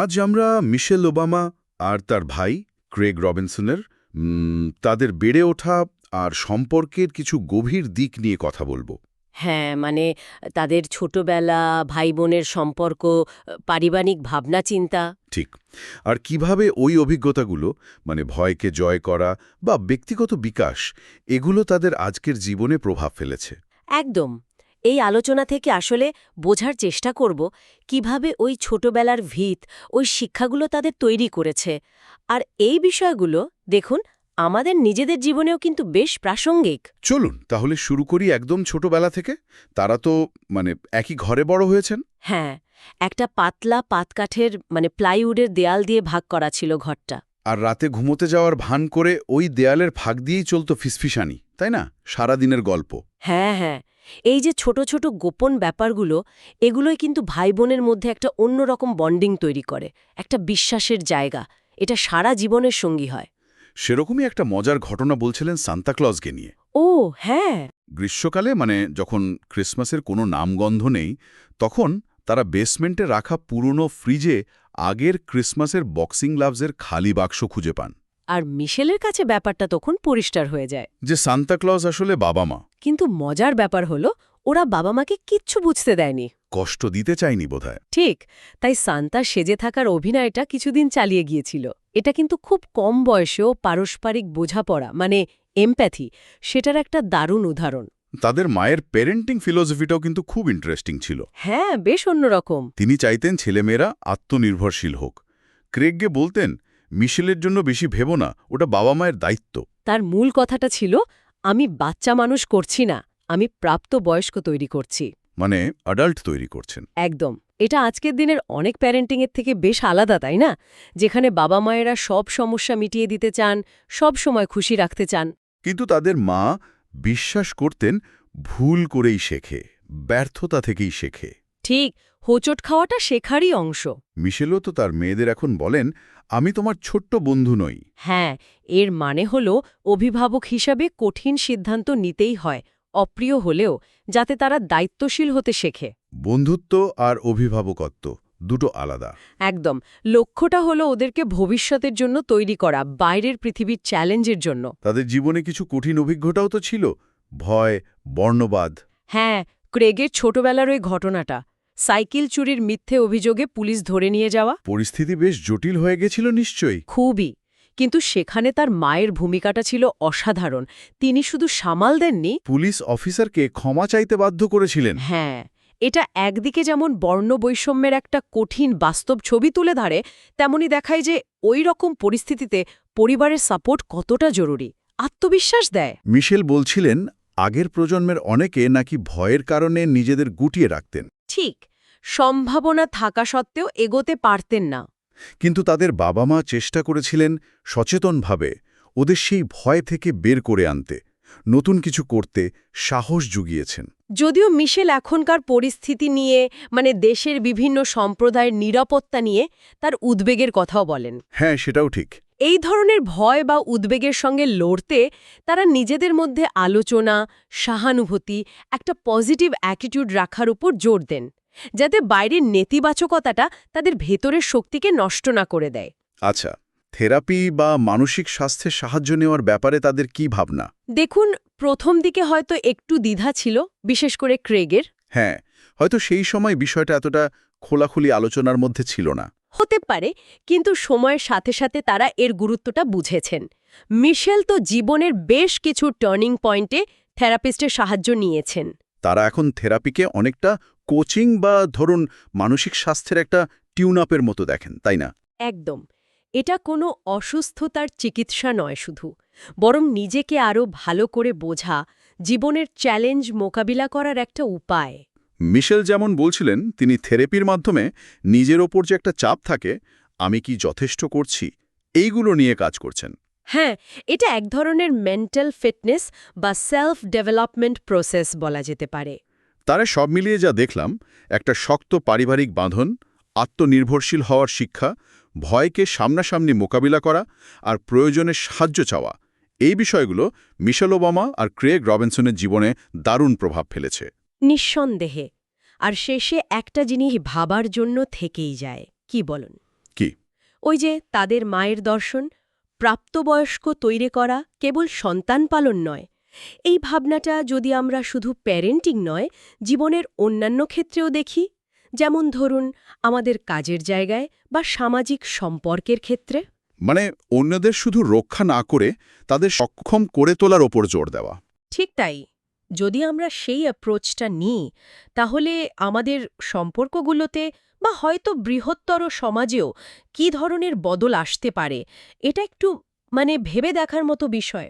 আজ আমরা Michelle Obama আর তার ভাই ক্রেগ রবিনসনের তাদের বেড়ে ওঠা আর সম্পর্কের কিছু গভীর দিক নিয়ে কথা বলব। হ্যাঁ মানে তাদের ছোটবেলা ভাই বোনের সম্পর্ক পারিবারিক ভাবনা চিন্তা। ঠিক। আর কীভাবে ওই অভিজ্ঞতাগুলো মানে ভয়কে জয় করা বা ব্যক্তিগত বিকাশ এগুলো তাদের আজকের জীবনে প্রভাব ফেলেছে? একদম। এই আলোচনা থেকে আসলে বোঝার চেষ্টা করব কীভাবে ওই ছোটবেলার ভিত ওই শিক্ষাগুলো তাদের তৈরি করেছে। আর এই বিষয়গুলো দেখুন আমাদের নিজেদের জীবনেও কিন্তু বেশ প্রাসঙ্গিক। চলুন তাহলে শুরু করি একদম ছোটবেলা থেকে? তারা তো মানে একই ঘরে বড় হয়েছেন? হ্যাঁ একটা পাতলা পাতকাঠের মানে প্লাইউডের দেয়াল দিয়ে ভাগ করা ছিল ঘরটা। আর রাতে ঘুমোতে যাওয়ার ভান করে ওই দেয়ালের ফাঁক দিয়েই চলতো ফিসফিসানি তাই না? সারাদিনের গল্প। হ্যাঁ হ্যাঁ। এই যে ছোট ছোট গোপন ব্যাপারগুলো এগুলোই কিন্তু ভাই বোনের মধ্যে একটা অন্যরকম বন্ডিং তৈরি করে একটা বিশ্বাসের জায়গা। এটা সারা জীবনের সঙ্গী হয়। সেরকমই একটা মজার ঘটনা বলছিলেন সান্তাক্লজকে নিয়ে। ও হ্যাঁ। গ্রীষ্মকালে মানে যখন ক্রিসমাসের কোনো নামগন্ধ নেই তখন তারা বেসমেন্টে রাখা পুরনো ফ্রিজে আগের ক্রিসমাসের বক্সিং লাভসের খালি বাক্স খুঁজে পান। আর মিশেলের কাছে ব্যাপারটা তখন পরিষ্কার হয়ে যায়। যে সান্তাক্লজ আসলে বাবা মা। কিন্তু মজার ব্যাপার হলো ওরা বাবা মাকে কিচ্ছু বুঝতে দেয়নি। কষ্ট দিতে চাইনি বোধহয়। ঠিক তাই সান্তা সেজে থাকার অভিনয়টা কিছুদিন চালিয়ে গিয়েছিল। এটা কিন্তু খুব কম বয়সেও পারস্পরিক বোঝাপড়া মানে এমপ্যাথি সেটার একটা দারুণ উদাহরণ। তাদের মায়ের প্যারেন্টিং ফিলোসফিটাও কিন্তু খুব ইন্টারেস্টিং ছিল। হ্যাঁ বেশ অন্যরকম। তিনি চাইতেন ছেলেমেয়েরা আত্মনির্ভরশীল হোক। ক্রেগকে বলতেন মিশেলের জন্য বেশি ভেবো না ওটা বাবা মায়ের দায়িত্ব। তার মূল কথাটা ছিল আমি বাচ্চা মানুষ করছি না আমি প্রাপ্ত বয়স্ক তৈরি করছি। মানে অ্যাডাল্ট তৈরি করছেন। একদম। এটা আজকের দিনের অনেক প্যারেন্টিংয়ের থেকে বেশ আলাদা তাই না? যেখানে বাবা মায়েরা সব সমস্যা মিটিয়ে দিতে চান সব সময় খুশি রাখতে চান। কিন্তু তাদের মা বিশ্বাস করতেন ভুল করেই শেখে ব্যর্থতা থেকেই শেখে। ঠিক হোচট খাওয়াটা শেখারই অংশ। মিশেলও তো তার মেয়েদের এখন বলেন আমি তোমার ছোট্ট বন্ধু নই। হ্যাঁ এর মানে হল অভিভাবক হিসাবে কঠিন সিদ্ধান্ত নিতেই হয় অপ্রিয় হলেও যাতে তারা দায়িত্বশীল হতে শেখে। বন্ধুত্ব আর অভিভাবকত্ব। দুটো আলাদা। একদম। লক্ষ্যটা হলো ওদেরকে ভবিষ্যতের জন্য তৈরি করা বাইরের পৃথিবীর চ্যালেঞ্জের জন্য। তাদের জীবনে কিছু কঠিন অভিজ্ঞতাও তো ছিল? ভয় বর্ণবাদ। হ্যাঁ ক্রেগের ছোটবেলার ওই ঘটনাটা। সাইকেল চুরির মিথ্যে অভিযোগে পুলিশ ধরে নিয়ে যাওয়া। পরিস্থিতি বেশ জটিল হয়ে গেছিল নিশ্চয়ই। খুবই। কিন্তু সেখানে তার মায়ের ভূমিকাটা ছিল অসাধারণ। তিনি শুধু সামাল দেননি পুলিশ অফিসারকে ক্ষমা চাইতে বাধ্য করেছিলেন। হ্যাঁ। এটা একদিকে যেমন বর্ণবৈষম্যের একটা কঠিন বাস্তব ছবি তুলে ধরে তেমনি দেখায় যে ওই রকম পরিস্থিতিতে পরিবারের সাপোর্ট কতটা জরুরি। আত্মবিশ্বাস দেয়। মিশেল বলছিলেন আগের প্রজন্মের অনেকে নাকি ভয়ের কারণে নিজেদের গুটিয়ে রাখতেন। ঠিক সম্ভাবনা থাকা সত্ত্বেও এগোতে পারতেন না। কিন্তু তাদের বাবা মা চেষ্টা করেছিলেন সচেতনভাবে ওদের সেই ভয় থেকে বের করে আনতে। নতুন কিছু করতে সাহস জুগিয়েছেন। যদিও মিশেল এখনকার পরিস্থিতি নিয়ে মানে দেশের বিভিন্ন সম্প্রদায়ের নিরাপত্তা নিয়ে তার উদ্বেগের কথাও বলেন। হ্যাঁ সেটাও ঠিক। এই ধরনের ভয় বা উদ্বেগের সঙ্গে লড়তে তারা নিজেদের মধ্যে আলোচনা সহানুভূতি একটা পজিটিভ অ্যাটিটিউড রাখার উপর জোর দেন যাতে বাইরের নেতিবাচকতাটা তাদের ভেতরের শক্তিকে নষ্ট না করে দেয়। আচ্ছা থেরাপি বা মানসিক স্বাস্থ্যের সাহায্য নেওয়ার ব্যাপারে তাদের কি ভাবনা? দেখুন প্রথম দিকে হয়তো একটু দ্বিধা ছিল বিশেষ করে ক্রেগের। হ্যাঁ হয়তো সেই সময় বিষয়টা এতটা খোলাখুলি আলোচনার মধ্যে ছিল না। হতে পারে কিন্তু সময়ের সাথে সাথে তারা এর গুরুত্বটা বুঝেছেন। মিশেল তো জীবনের বেশ কিছু টার্নিং পয়েন্টে থেরাপিস্টের সাহায্য নিয়েছেন। তারা এখন থেরাপিকে অনেকটা কোচিং বা ধরুন মানসিক স্বাস্থ্যের একটা টিউন আপের মতো দেখেন তাই না? একদম। এটা কোনো অসুস্থতার চিকিৎসা নয় শুধু বরং নিজেকে আরও ভালো করে বোঝা জীবনের চ্যালেঞ্জ মোকাবিলা করার একটা উপায়। মিশেল যেমন বলছিলেন তিনি থেরাপির মাধ্যমে নিজের ওপর যে একটা চাপ থাকে আমি কি যথেষ্ট করছি এইগুলো নিয়ে কাজ করছেন। হ্যাঁ এটা এক ধরনের মেন্টাল ফিটনেস বা সেলফ ডেভেলপমেন্ট প্রসেস বলা যেতে পারে। তারা সব মিলিয়ে যা দেখলাম একটা শক্ত পারিবারিক বাঁধন আত্মনির্ভরশীল হওয়ার শিক্ষা ভয়কে সামনাসামনি মোকাবিলা করা আর প্রয়োজনে সাহায্য চাওয়া। এই বিষয়গুলো মিশেল ওবামা আর ক্রেগ রবিনসনের জীবনে দারুণ প্রভাব ফেলেছে। নিঃসন্দেহে। আর শেষে একটা জিনিস ভাবার জন্য থেকেই যায়। কি বলুন? কি? ওই যে তাদের মায়ের দর্শন প্রাপ্তবয়স্ক তৈরি করা কেবল সন্তান পালন নয়। এই ভাবনাটা যদি আমরা শুধু প্যারেন্টিং নয় জীবনের অন্যান্য ক্ষেত্রেও দেখি যেমন ধরুন আমাদের কাজের জায়গায় বা সামাজিক সম্পর্কের ক্ষেত্রে। মানে অন্যদের শুধু রক্ষা না করে তাদের সক্ষম করে তোলার ওপর জোর দেওয়া। ঠিক তাই। যদি আমরা সেই অ্যাপ্রোচটা নিই তাহলে আমাদের সম্পর্কগুলোতে বা হয়তো বৃহত্তর সমাজেও কী ধরনের বদল আসতে পারে এটা একটু মানে ভেবে দেখার মতো বিষয়।